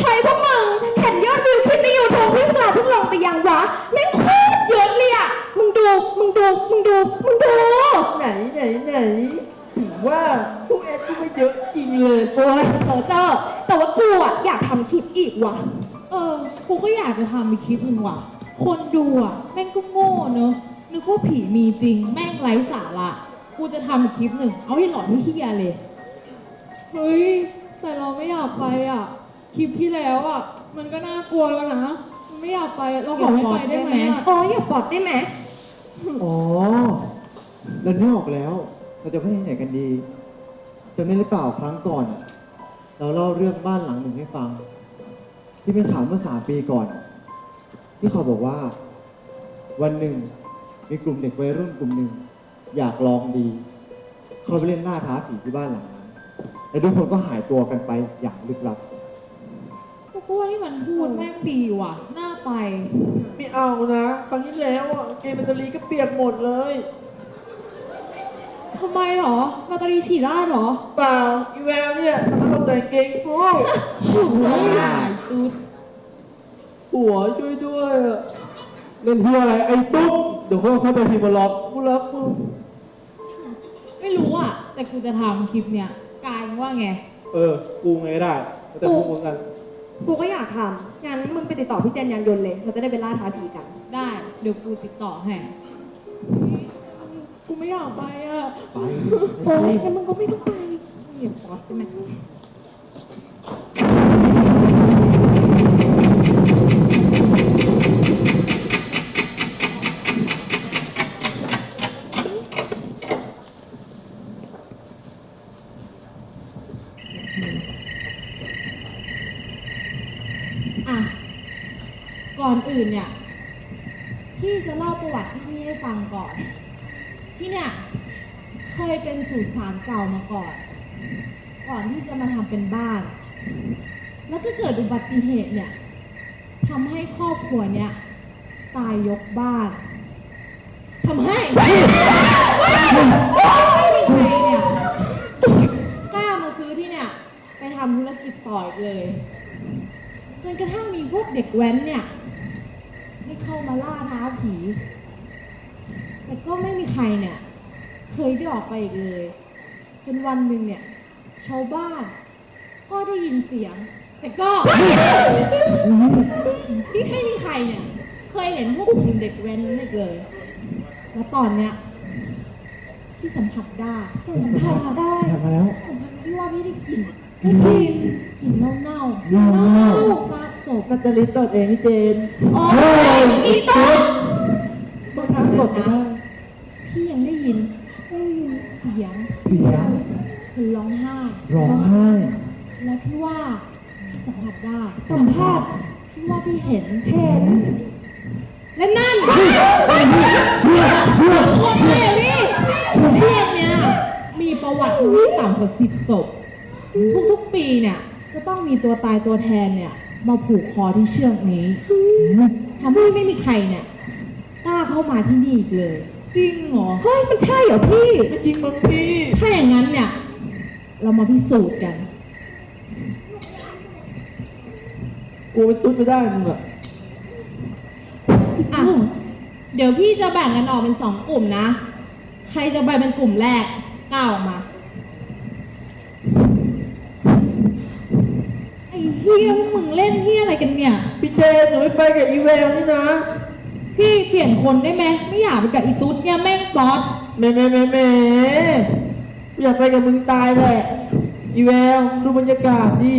ใครพวกมึงเห็นยอดวิวคลิปในยูทูบที่พวกเราเพิ่งลงไปยังวะแม่งโคตรเยอะเลยอะมึงดู มึงดู มึงดู มึงดู ไหนไหนไหนถือว่าพวกแอดก็ไม่เยอะจริงเลยโอ้ยเออเจ้า แต่ว่ากูอะอยากทำคลิปอีกว่ะ เออ กูก็อยากจะทำอีกคลิปหนึ่งว่ะ คนดูอะ แม่งก็โง่เนอะนึกว่าผีมีจริง แม่งไร้สาระ กูจะทำอีกคลิปหนึ่ง เอาให้หลอนให้เฮียเลย เฮ้ย แต่เราไม่อยากไปอะ คลิปที่แล้วอะ มันก็น่ากลัวแล้วนะมันไม่อยากไปเราขอไม่ไปได้ไหมอะโอ้ยอย่าปลดได้ไหมอ๋อเรานึกออกแล้ว เราจะไปที่ไหนกันดีจำได้หรือเปล่าครั้งก่อนเราเล่าเรื่องบ้านหลังหนึ่งให้ฟัง ที่เป็นข่าวเมื่อสามปีก่อน ที่เขาบอกว่า วันหนึ่งมีกลุ่มเด็กวัยรุ่นกลุ่มหนึ่ง อยากลองดี เขาไปเล่นหน้าท้าผีที่บ้านหลังนั้น และทุกคนก็หายตัวกันไปอย่างลึกลับ กูว่าที่มันพูดแม่งดีว่ะ น่าไป ไม่เอานะครั้งที่แล้วอะเกมแบตเตอรี่ก็เปียกหมดเลยทำไมหรอนาตาลีฉี่ราดหรอเปล่าอีแววเนี่ยมันต้องใส่เกงโอ้ตูดหัวช่วยด้วยอะเล่นเพื่ออะไรไอ้ตุ๊กเดี๋ยวเขาเข้าไปพิมพ์มาล็อกกูรักมึงไม่รู้อะ แต่กูจะทำคลิปเนี้ยกายมึง ว่าไง เออ กูไงได้แต่พวกมึงกัน กูก็อยากทำงั้นมึงไปติดต่อพี่เจนยานยนต์เลยเราจะได้ไปล่าท้าผีกัน ได้ เดี๋ยวกูติดต่อให้ กูไม่อยากไปอะไปโอ้ยงั้นมึงก็ไม่ต้องไปเหยียบปอดใช่ไหม อะ ก่ อื่นเนี่ยพี่จะเล่าประวัติที่พี่ให้ฟังก่อน ที่เนี่ยเคยเป็นสุสานเก่ามาก่อน ก่อนที่จะมาทำเป็นบ้าน แล้วก็เกิดอุบัติเหตุเนี่ยทำให้ครอบครัวเนี่ยตายยกบ้านทำให้ไม่มีใครเนี่ยกล้ามาซื้อที่เนี่ยไปทำธุรกิจต่ออีกเลยจนกระทั่งมีพวกเด็กแว้นเนี่ย ได้เข้ามาล่าท้าผี แต่ก็ไม่มีใครเนี่ย เคยได้ออกไปอีกเลย จนวันหนึ่งเนี่ย ชาวบ้าน ก็ได้ยินเสียง แต่ก็ ที่ไม่มีใครเนี่ย เคยเห็นพวกกลุ่มเด็กแว้นนั่นอีกเลย แล้วตอนเนี้ยที่สัมผัสได้สัมผัสได้ทำมาแล้ว สัมผัสที่ว่าไม่ได้กลิ่นได้กลิ่นกลิ่นเน่าๆเน่าๆซา กศพนัตเตอรี่ตดเองพี่เจนโอ้ยอีตุ๊ดต้องทำกดนะพี่ยังได้ยินได้ยินเสียงเสียงคนร้องไห้ร้องไห้ และพี่ว่าสัมผัสได้สัมภาษณ์พี่ว่าพี่เห็นเห็นและนั่นคนเลยพี่เชือกเนี้ยมีประวัติไม่ต่ำกว่าสิบศพทุกๆปีเนี่ยจะต้องมีตัวตายตัวแทนเนี่ย มาผูกคอที่เชือกนี้ทำให้ไม่มีใครเนี่ยกล้าเข้ามาที่นี่อีกเลย จริงเหรอ เฮ้ย มันใช่เหรอพี่ไม่จริงมั้งพี่ ถ้าอย่างนั้นเนี่ย เรามาพิสูจน์กัน กูไปตุ๊ดไม่ได้มึงอะอะ เดี๋ยวพี่จะแบ่งกันออกเป็นสองกลุ่มนะ ใครจะไปเป็นกลุ่มแรกก้าวออกมา ไอ้เฮียพวกมึงเล่นเฮียอะไรกันเนี่ย พี่เจนหนูไม่ไปกับอีแววนี่นะพี่เปลี่ยนคนได้ไหมไม่อยากไปกับอีตุ๊ดเนี่ยแม่งป๊อตแหม่แหม่แหม่แหม่อยากไปกับมึงตายแหละอีแววดูบรรยากาศดิ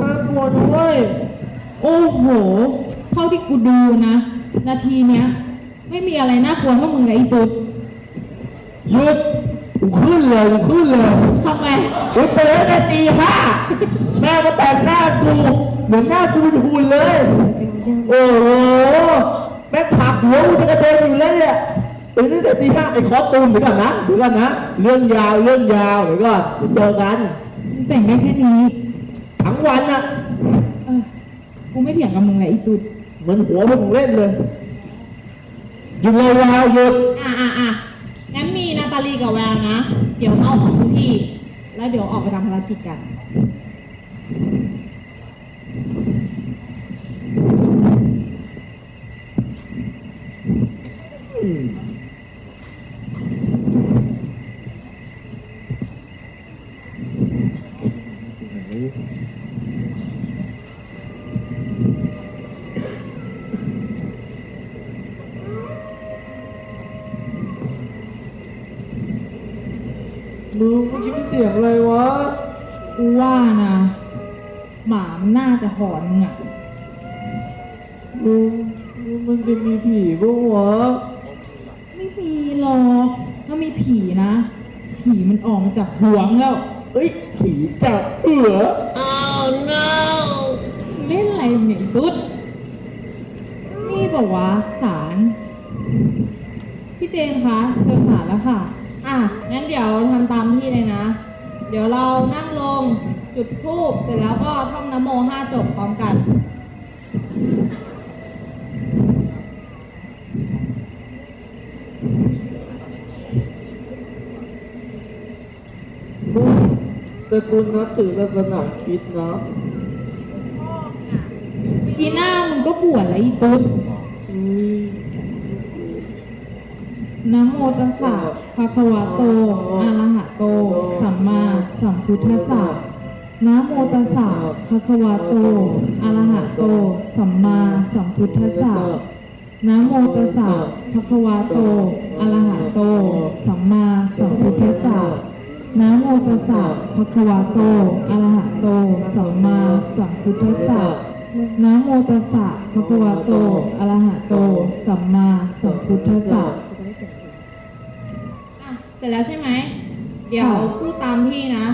น่ากลัวด้วยโอ้โห เท่าที่กูดูนะ นาทีเนี้ย ไม่มีอะไรน่ากลัวเท่ามึงกับอีตุ๊ด หยุดกู ขึ้นเลยกูขึ้นเลยทำไมกูตื่นตั้งแต่ตีห้าแม่มาแต่งหน้ากูเหมือนหน้ากูเป็นหุ่นเลย โอ้โหแม่งผลักหัวกูจะกระเด็นอยู่แล้วเนี่ยตื่นตั้งแต่ตีห้าไอ้คอสตูมเดี๋ยวก่อนนะเดี๋ยวก่อนนะ เรื่องยาวเรื่องยาวเดี๋ยวก่อนเดี๋ยวเจอกันมึงแต่งได้แค่นี้ทั้งวันอะเออกูไม่เถียงกับมึงเลยอีตุ๊ดเหมือนหัวมึงเล่นเลยหยุดเลยยาวหยุดอะอะอะงั้นมีนา ตาลีกับแววนะ เดี๋ยวเอาของพี่ แล้วเดี๋ยวออกไปทำภารกิจกัน ผีปะวะไม่มีหรอกถ้ามีผีนะ ผีมันออกมาจากหัวมึงแล้ว เอ้ย ผีจับเอือเล่นอะไรเหม็นตุ๊ด นี่บอกว่าสารพี่เจนคะเจอสารแล้วค่ะ อะ งั้นเดี๋ยวทำตามพี่เลยนะ เดี๋ยวเรานั่งลงจุดธูปเสร็จแล้วก็ท่องนโมห้าจบพร้อมกัน แต่กูนับถือศาสนาคริดนะอีหน้ามึงก็บวชแล้วอีตุ๊ดนะโมตัสสะภะคะวะโตอะระหะโต สัมมาสัมพุทธัสสะนะโมตัสสะภะคะวะโตอะระหะโต สัมมาสัมพุทธัสสะนะโมตัสสะภะคะวะโตอะระหะโต สัมมาสัมพุทธัสสะ นะโมตัสสะภะคะวะโต อะระหะโต สัมมาสัมพุทธัสสะนะโมตัสสะภะคะวะโต อะระหะโต สัมมาสัมพุทธัสสะอะเสร็จแล้วใช่ไหม เดี๋ยวพูดตามพี่นะ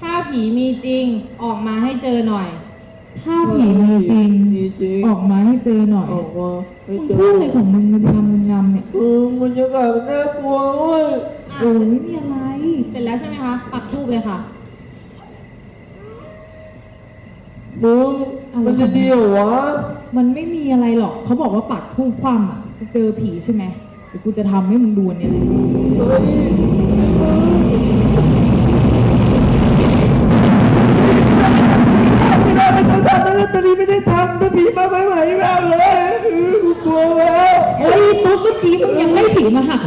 ถ้าผีมีจริงออกมาให้เจอหน่อย ถ้าผีมีจริงมีจริงออกมาให้เจอหน่อย ออกมาไม่มึงเจอพูดอะไรของมึงมึงงำมึงงำเนี่ย เออมันจะกลายเป็นน่ากลัวเว้ยอะ โอ้ยไม่มีอะไร เสร็จแล้วใช่ไหมคะ ปักธูปเลยค่ะ มึงมันจะดีเหรอวะมันไม่มีอะไรหรอก เขาบอกว่าปักทูบคว่ำอะจะเจอผีใช่ไหมเดี๋ยวกูจะทำให้มึงดูอันเนี่ยเลย เฮ้ย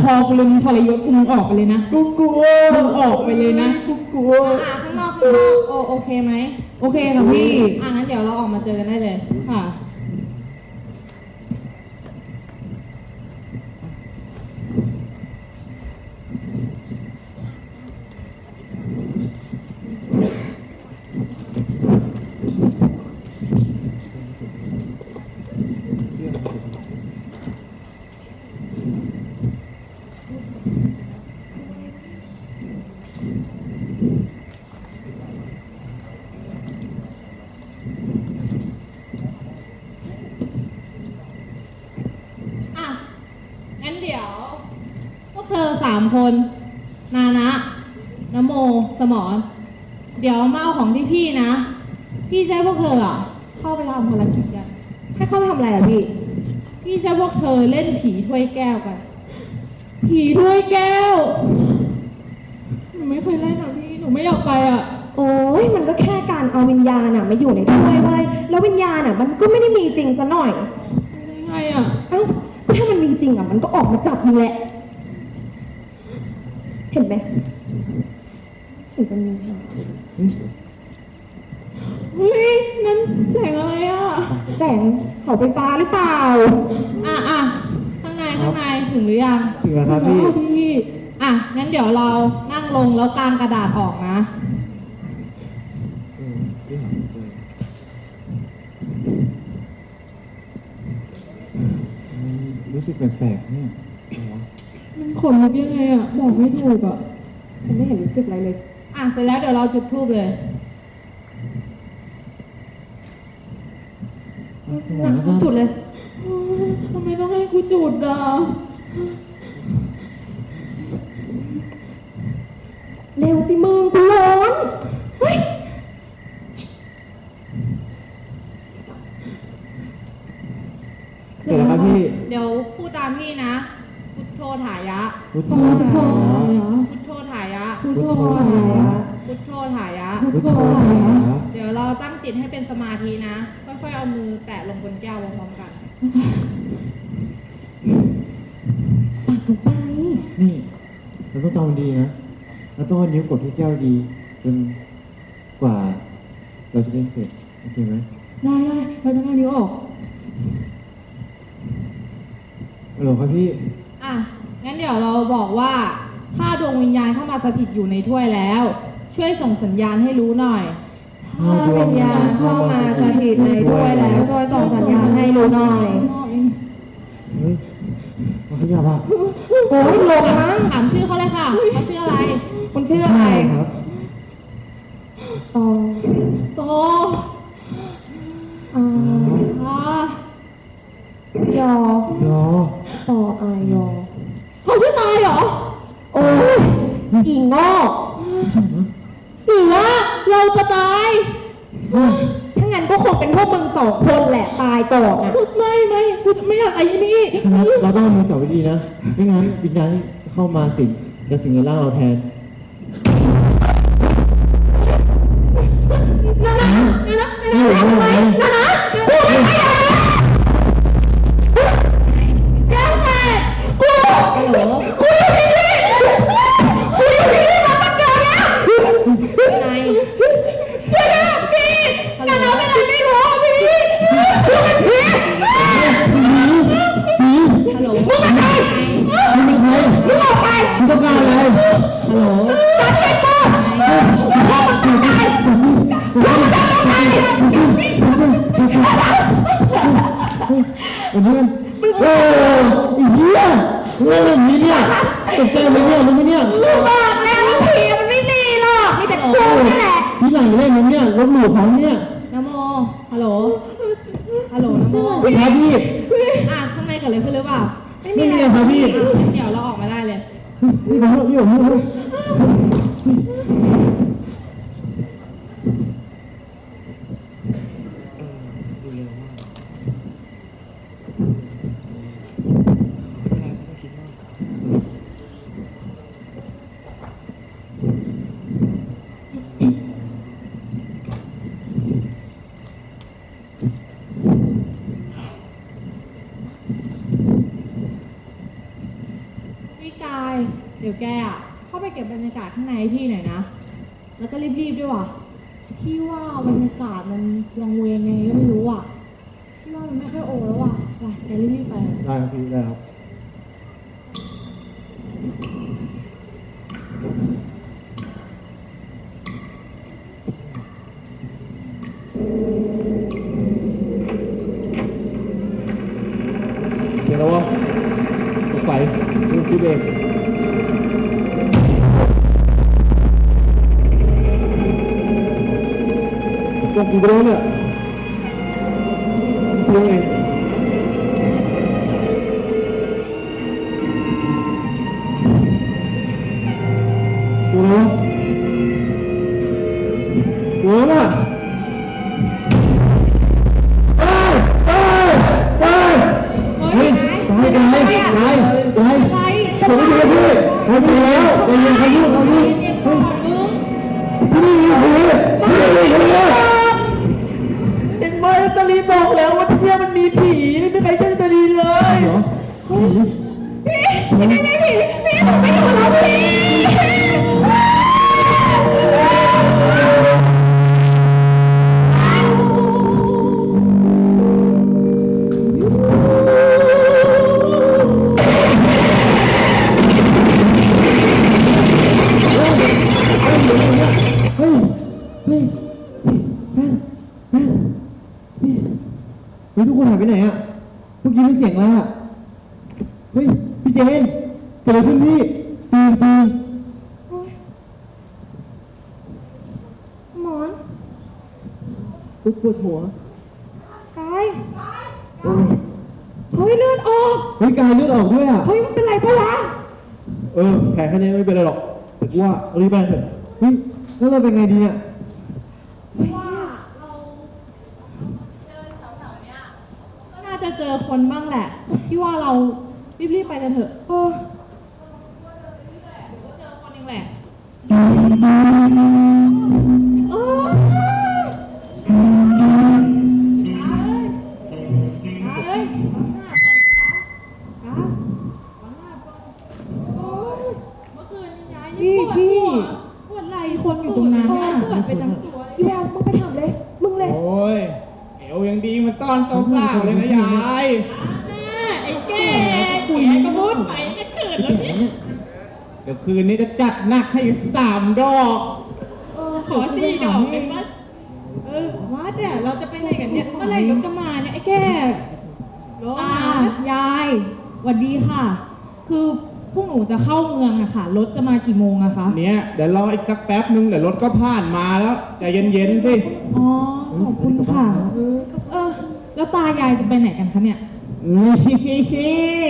คอกูเลยมึงทรยศกูมึงออกไปเลยนะกูกลัวมึงออกไปเลยนะกูกลัว อะข้างนอกข้างนอกโอโอเคไหมโอเคค่ะพี่ อะงั้นเดี๋ยวเราออกมาเจอกันได้เลย ค่ะ อะ งั้นเดี๋ยว พวกเธอสามคน นานะนโม สมอนเดี๋ยวมาเอาของที่พี่นะ พี่จะให้พวกเธออะ เข้าไปทำภารกิจกัน ให้เข้าไปทำอะไรอะพี่ พี่จะให้พวกเธอเล่นผีถ้วยแก้วกัน ผีถ้วยแก้ว หนูไม่เคยเล่นอะพี่ หนูไม่อยากไปอะ โอ้ยมันก็แค่การเอาวิญญาณอะมาอยู่ในถ้วยเว้ยแล้ววิญญาณอะ มันก็ไม่ได้มีจริงซะหน่อย ยังไงอะ เอ้าก็ถ้ามันมีจริงอะ มันก็ออกมาจับมึงแหละ เห็นไหมถึงจะมีเฮ้ยนั่นแสงอะไรอะ แสงเสาไฟฟ้าหรือเปล่า อะอะข้างในข้างในถึงหรือยังถึงแล้วครับพี่ พี่อะงั้นเดี๋ยวเรานั่งลงแล้วกางกระดาษออกนะเออพี่หาไม่เจออืมรู้สึกแปลกๆเนี่ยอะไรวะ มันขนลุกยังไงอะบอกไม่ถูกอะฉันไม่เห็นรู้สึกอะไรเลย อะเสร็จแล้วเดี๋ยวเราจุดธูปเลยหนักทุกจุดเลยทำไมต้องให้กูจุดอะเร็วสิมึงกูร้อนเฮ้ย เสร็จแล้วครับพี่ เดี๋ยวพูดตามพี่นะ พุทโธถ่ายะ พุทโธพุทโธพุทโธถ่ายะพุทโธอะไรอะพุทโธถ่ายะพุทโธอะไรอะเดี๋ยวเราตั้งจิตให้เป็นสมาธินะ ค่อยๆเอามือแตะลงบนแก้วพร้อมๆกันปากลงไปนี่เราต้องจำดีนะเราต้องเอานิ้วกดที่แก้วดีจนกว่า เราจะเล่นเสร็จโอเคไหมได้ได้เราจะมาเลี้ยวออกฮัลโหลครับพี่อะ งั้นเดี๋ยวเราบอกว่า ถ้าดวงวิญญาณเข้ามาสถิตอยู่ในถ้วยแล้ว ช่วยส่งสัญญาณให้รู้หน่อย ถ้าวิญญาณเข้ามาสถิตในถ้วยแล้วช่วยส่งสัญญาณให้รู้หน่อยเฮ้ยมาขยับอะโอ้ยหลงมั้งถามชื่อเขาเลยค่ะเขาชื่ออะไร คุณชื่ออะไรใช่ครับ โง่หรือว่าเราจะตาย ถ้างั้นก็คงเป็นพวกมึงสองคนแหละตายก่อนอะไม่ไม่กูจะไม่อยากไอ้นี่นะครับเราต้องเอามือจับไว้ดีนะไม่งั้นวิญญาณเข้ามาสิงจะสิงในร่างเราแทน โอ้ยเหี้ยเรื่องแบบนี้เนี่ยตกใจไหมเนี่ยรู้ไหมเนี่ยกูบอกแล้วว่าผีมันไม่มีหรอกมีแต่กูนี่แหละทีหลังเล่นมันเนี่ยลบหลู่เขาเนี่ยนโม ฮัลโหล ฮัลโหลนโมพี่ครับพี่อะข้างในเกิดอะไรขึ้นหรือเปล่าไม่มีอะไรครับพี่ เดี๋ยวเราออกมาได้เลยพี่ผมพี่ผมพี่ผม พี่กาย เดี๋ยว แกอะเข้าไปเก็บบรรยากาศข้างในพี่หน่อยนะ แล้วก็รีบๆด้วยว่ะพี่ว่าบรรยากาศมันวังเวงไงก็ไม่รู้อะพี่ว่ามันไม่ค่อยโอแล้วว่ะไปแกรีบๆไป ได้ครับพี่ได้ครับเดี๋ยวแล้ววะไปดูคลิปเอง Grana. บอกแล้วว่าที่เนี่ยมันมีผีไม่มีใครเชื่อตาลีเลย เหรอผีพี่ไม่ไม่ผีพี่ผมไม่อยู่แล้วพี่ เมื่อกี้ไม่เสียงอะไรอะเฮ้ยพี่เจนเกิดอะไรขึ้นพี่ตื่นตื่นหมอนตุ๊กปวดหัวกายโอ้ยเฮ้ยเลือดออกเฮ้ยกายเลือดออกด้วยอะ เฮ้ยมันเป็นไรปะวะเออแผลแค่นี้ไม่เป็นไรหรอกแต่กูว่ารีบไปเถอะเฮ้ยแล้วเราเป็นไงดีเนี่ย ก็น่าจะเจอ คนบ้างแหละ พี่ว่าเรารีบๆไปกันเถอะเออเจอคนเองแหละ ยายหวัสดีค่ะ คือพวกหนูจะเข้าเมืองอะค่ะ รถจะมากี่โมงอะคะ เนี่ยเดี๋ยวรออีกสักแป๊บนึงเดี๋ยวรถก็ผ่านมาแล้วใจเย็นๆสิอ๋อ ขอบคุณค่ะ เออ แล้วตายายจะไปไหนกันคะเนี่ย นี่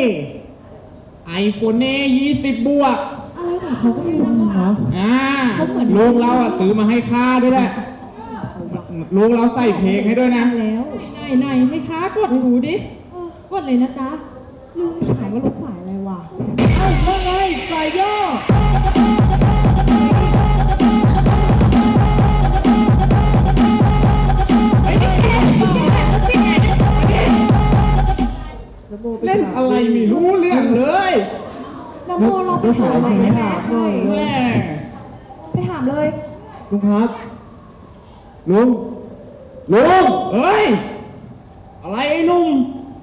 ไอโฟนเน่ยี่สิบบวกอะไรของเขาก็ไม่รู้อะฮะอ่าลุงเราอะซื้อมาให้ค่าด้วยแหละลุงเราใส่เพลงให้ด้วยนะ แล้ว ไหนไหนๆให้ค้ากดหูดิเออ กดเลยนะจ๊ะลืมถามว่ารถสายอะไรวะเอ้าว่าไงสายย่อเล่นอะไรไม่รู้เรื่องเลยน้ำโมเราไปถามอะไรไม่ได้แม่ไปถามเลยลุงครับลุงลุงเฮ้ย อะไรไอ้หนุ่ม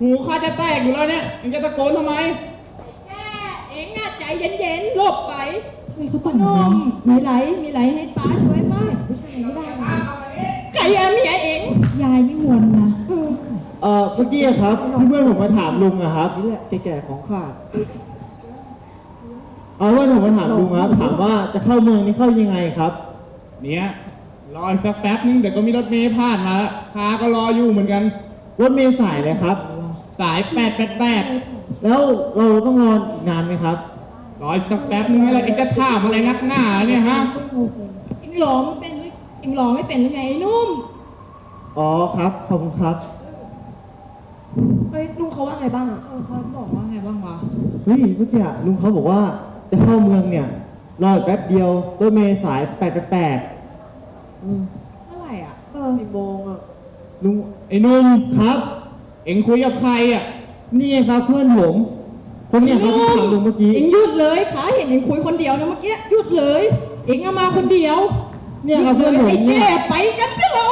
หูข้าจะแตกอยู่แล้วเนี่ยยังจะตะโกนทำไมแก่เอ็งอะใจเย็นๆหลบไปมีเขาพปั่นนน้มมีไรมีไรให้ป้าช่วยไหมผู้ชายไม่ได้นะใครอะเมียเอ็งำยายนี่วนนะเอ่อเมื่อกี้อะครับที่เพื่อนผมมาถามลุงอะครับนี่แหละแก่ๆของข้าเอาเพื่อนผมมาถามลุงครับถามว่าจะเข้าเมืองนี่เข้ายังไงครับ เนี่ยรออีกสักแป๊บนึงเดี๋ยวก็มีรถเมล์ผ่านมาแล้วค้าก็รออยู่เหมือนกัน รถเมล์สายเลยครับ สายแปดแปดแปดแล้วเราต้องรออีกนานไหมครับรออีกสักแป๊บนึงแล้วเอ็งจะถามอะไรนักหนาเนี่ยฮะเอ็งหลอไม่เป็นหรือเอ็งหลอไม่เป็นหรือไงไอ้นุ่ม อ๋อครับขอบคุณครับเฮ้ยลุงเขาว่าไงบ้างอะเออเขาบอกว่าไงบ้างวะ เฮ้ยเมื่อกี้อะลุงเขาบอกว่าจะเข้าเมืองเนี่ยรออีกแป๊บเดียวรถเมล์สายแปดแปดเมื่อไหร่อะเออกี่โมงอะ ลุงไอ้หนุ่มครับ เอ็งคุยกับใครอะ นี่ไงครับเพื่อนผมคนเนี่ยครับที่ถามลุงเมื่อกี้ เอ็งหยุดเลยขาเห็นเอ็งคุยคนเดียวนะเมื่อกี้หยุดเลย เอ็งเอามาคนเดียวเนี่ยครับหยุเพื่อนดผเลยมไอ้เนี่ยแก่ไปกันเถอะเรา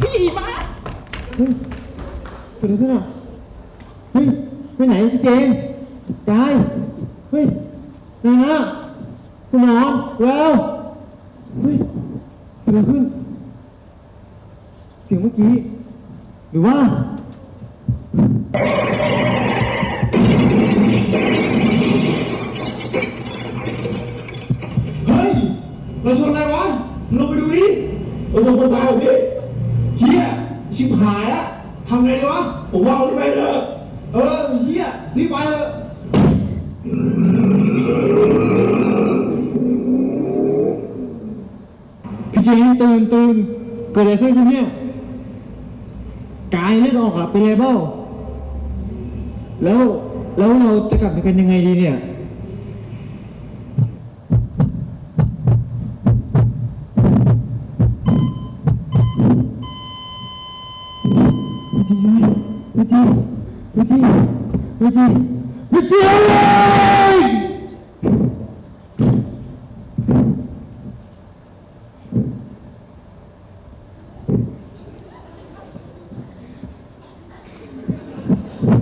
พี่มาเฮ้ยเกิดอะไรขึ้นอะเฮ้ยไปไหนพี่เจนยายเฮ้ยนะฮะสมองแววเฮ้ยเกิดอะไรขึ้นเสียงเมื่อกี้ หรือว่า Thank you. วิธีวิธีอะไร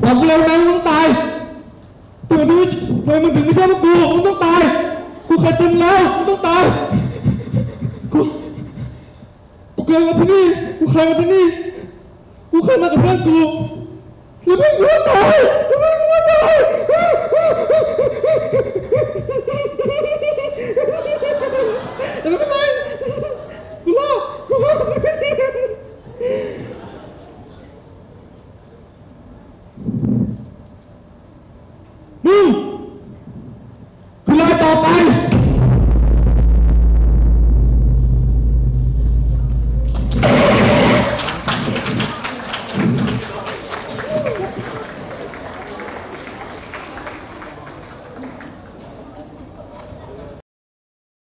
บอกกูเลยนะมึงต้องตายตัวนี้ทำไมมึงถึงไม่ใช่พวกกูมึงต้องตาย กูเคยตึงแล้วมึงต้องตาย กู กูเคยมาที่นี่ กูเคยมาที่นี่ กูเคยมากับเพื่อนกูแล้วไม่กูก็ตายแล้วไม่กูก็ตาย